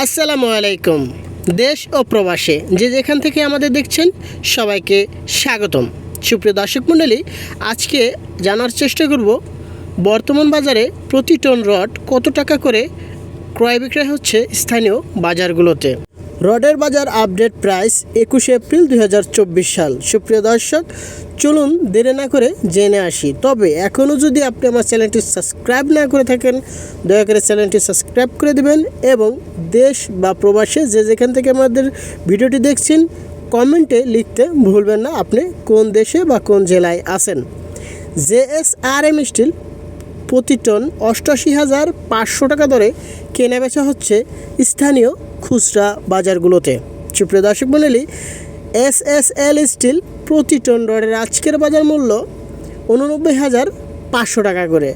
আসসালামু আলাইকুম। দেশ ও প্রবাসে যে যেখান থেকে আমাদের দেখছেন, সবাইকে স্বাগতম। সুপ্রিয় দর্শক মণ্ডলী, আজকে জানার চেষ্টা করব, বর্তমান বাজারে প্রতি টন রড কত টাকা করে ক্রয় বিক্রয় হচ্ছে স্থানীয় বাজারগুলোতে? রডের বাজার আপডেট প্রাইস একুশে এপ্রিল দুই হাজার চব্বিশ সাল। সুপ্রিয় দর্শক, চলুন দেরি না করে জেনে আসি। তবে এখনও যদি আপনি আমার চ্যানেলটি সাবস্ক্রাইব না করে থাকেন, দয়া করে চ্যানেলটি সাবস্ক্রাইব করে দেবেন এবং দেশ বা প্রবাসে যে যেখান থেকে আমাদের ভিডিওটি দেখছেন, কমেন্টে লিখতে ভুলবেন না আপনি কোন দেশে বা কোন জেলায় আছেন। J S R M steel প্রতি টন অষ্টআশি হাজার পাঁচশো টাকা দরে কেনা বেচা হচ্ছে স্থানীয় খুচরা বাজারগুলোতে। সুপ্রিয় দর্শক মণ্ডলী এস এস এল স্টিল প্রতি টন রডের আজকের বাজার মূল্য উননব্বই হাজার পাঁচশো টাকা করে।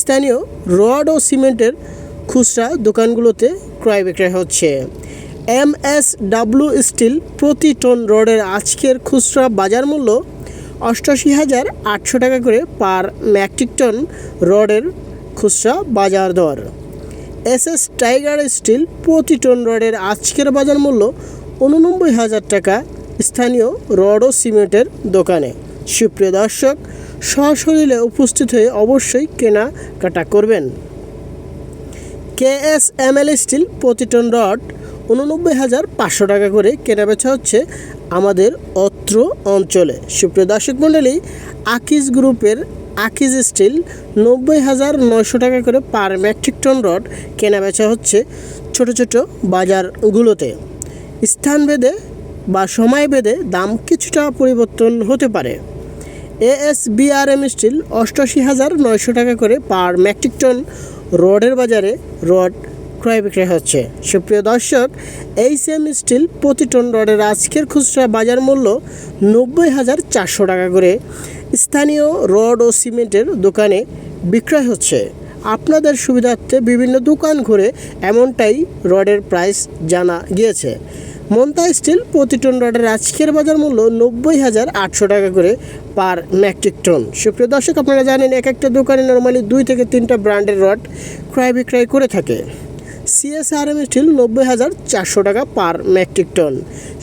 স্থানীয় রড ও সিমেন্টের খুচরা দোকানগুলোতে ক্রয় বিক্রয় হচ্ছে। এম এস ডাব্লু স্টিল প্রতি টন রডের আজকের খুচরা বাজার মূল্য অষ্টাশি হাজার আটশো টাকা করে পার মেট্রিক টন রডের খুচরা বাজার দর। এস এস টাইগার স্টিল প্রতি টন রডের আজকের বাজার মূল্য উননব্বই হাজার টাকা, স্থানীয় রড ও সিমেন্টের দোকানে। সুপ্রিয় দর্শক, সশরীরে উপস্থিত হয়ে অবশ্যই কেনাকাটা করবেন। K S M L steel প্রতি টন রড উননব্বই হাজার পাঁচশো টাকা করে কেনাবেচা হচ্ছে আমাদের অত্র অঞ্চলে। সুপ্রিয় দর্শক মণ্ডলী, আকিজ গ্রুপের আকিজ স্টিল নব্বই হাজার নয়শো টাকা করে পার মেট্রিক টন রড কেনাবেচা হচ্ছে ছোট ছোট বাজারগুলোতে। স্থানভেদে বা সময় ভেদে দাম কিছুটা পরিবর্তন হতে পারে। এএসবিআরএম স্টিল অষ্টআশি হাজার নয়শো টাকা করে পার মেট্রিক টন রডের বাজারে রড ক্রয় বিক্রয় হচ্ছে। সুপ্রিয় দর্শক, এই সেম স্টিল প্রতি টন রডের আজকের খুচরা বাজার মূল্য নব্বই হাজার চারশো টাকা করে। স্থানীয় রড ও সিমেন্টের দোকানে বিক্রয় হচ্ছে। আপনাদের সুবিধার্থে বিভিন্ন দোকান ঘুরে এমনটাই রডের প্রাইস জানা গিয়েছে। মন্তা স্টিল প্রতি টন রডের আজকের বাজার মূল্য নব্বই হাজার আটশো টাকা করে পার মেট্রিক টন। সুপ্রিয় দর্শক, আপনারা জানেন এক একটা দোকানে নর্মালি দুই থেকে তিনটা ব্র্যান্ডের রড ক্রয় বিক্রয় করে থাকে। সিএসআরএম স্টিল নব্বই হাজার চারশো টাকা পার মেট্রিক টন।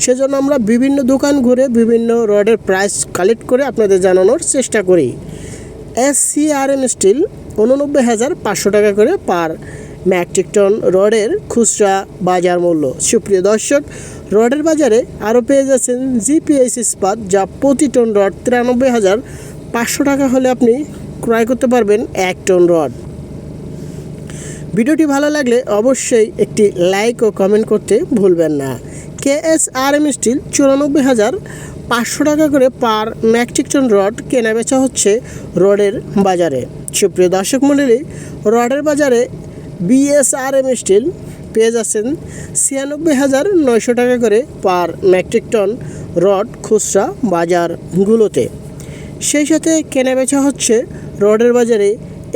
সেজন্য আমরা বিভিন্ন দোকান ঘুরে বিভিন্ন রডের প্রাইস কালেক্ট করে আপনাদের জানানোর চেষ্টা করি। এস সিআরএম স্টিল উননব্বই হাজার পাঁচশো টাকা করে পার মেট্রিক টন রডের খুচরা বাজার মূল্য। সুপ্রিয় দর্শক, রডের বাজারে আরও পেয়ে যাচ্ছেন জিপিএস ইস্পাত যা প্রতি টন রড তিরানব্বই হাজার পাঁচশো টাকা হলে আপনি ক্রয় করতে পারবেন এক টন রড। ভিডিওটি ভালো লাগলে অবশ্যই একটি লাইক ও কমেন্ট করতে ভুলবেন না। K S R M steel চুরানব্বই হাজার পাঁচশো টাকা করে পার মেট্রিক টন রড কেনা বেচা হচ্ছে রডের বাজারে। সুপ্রিয় দর্শক মণ্ডলী, রডের বাজারে বিএসআরএম স্টিল পেয়ে যাচ্ছেন ছিয়ানব্বই হাজার নয়শো টাকা করে পার মেট্রিক টন রড খুচরা বাজারগুলোতে। সেই সাথে কেনা বেচা হচ্ছে রডের বাজারে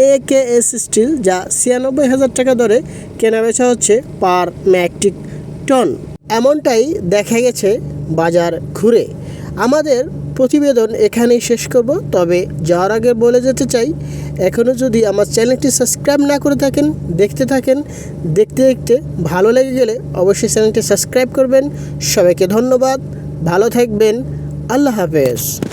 এ কে এস স্টিল যা ছিয়ানব্বই হাজার টাকা দরে কেনা বেচা হচ্ছে পার মেট্রিক টন। এমনটাই দেখা গেছে বাজার ঘুরে। আমাদের প্রতিবেদন এখানেই শেষ করব, তবে যাওয়ার আগে বলে যেতে চাই এখনও যদি আমার চ্যানেলটি সাবস্ক্রাইব না করে থাকেন, দেখতে থাকেন, দেখতে দেখতে ভালো লেগে গেলে অবশ্যই চ্যানেলটি সাবস্ক্রাইব করবেন। সবাইকে ধন্যবাদ, ভালো থাকবেন, আল্লাহ হাফেজ।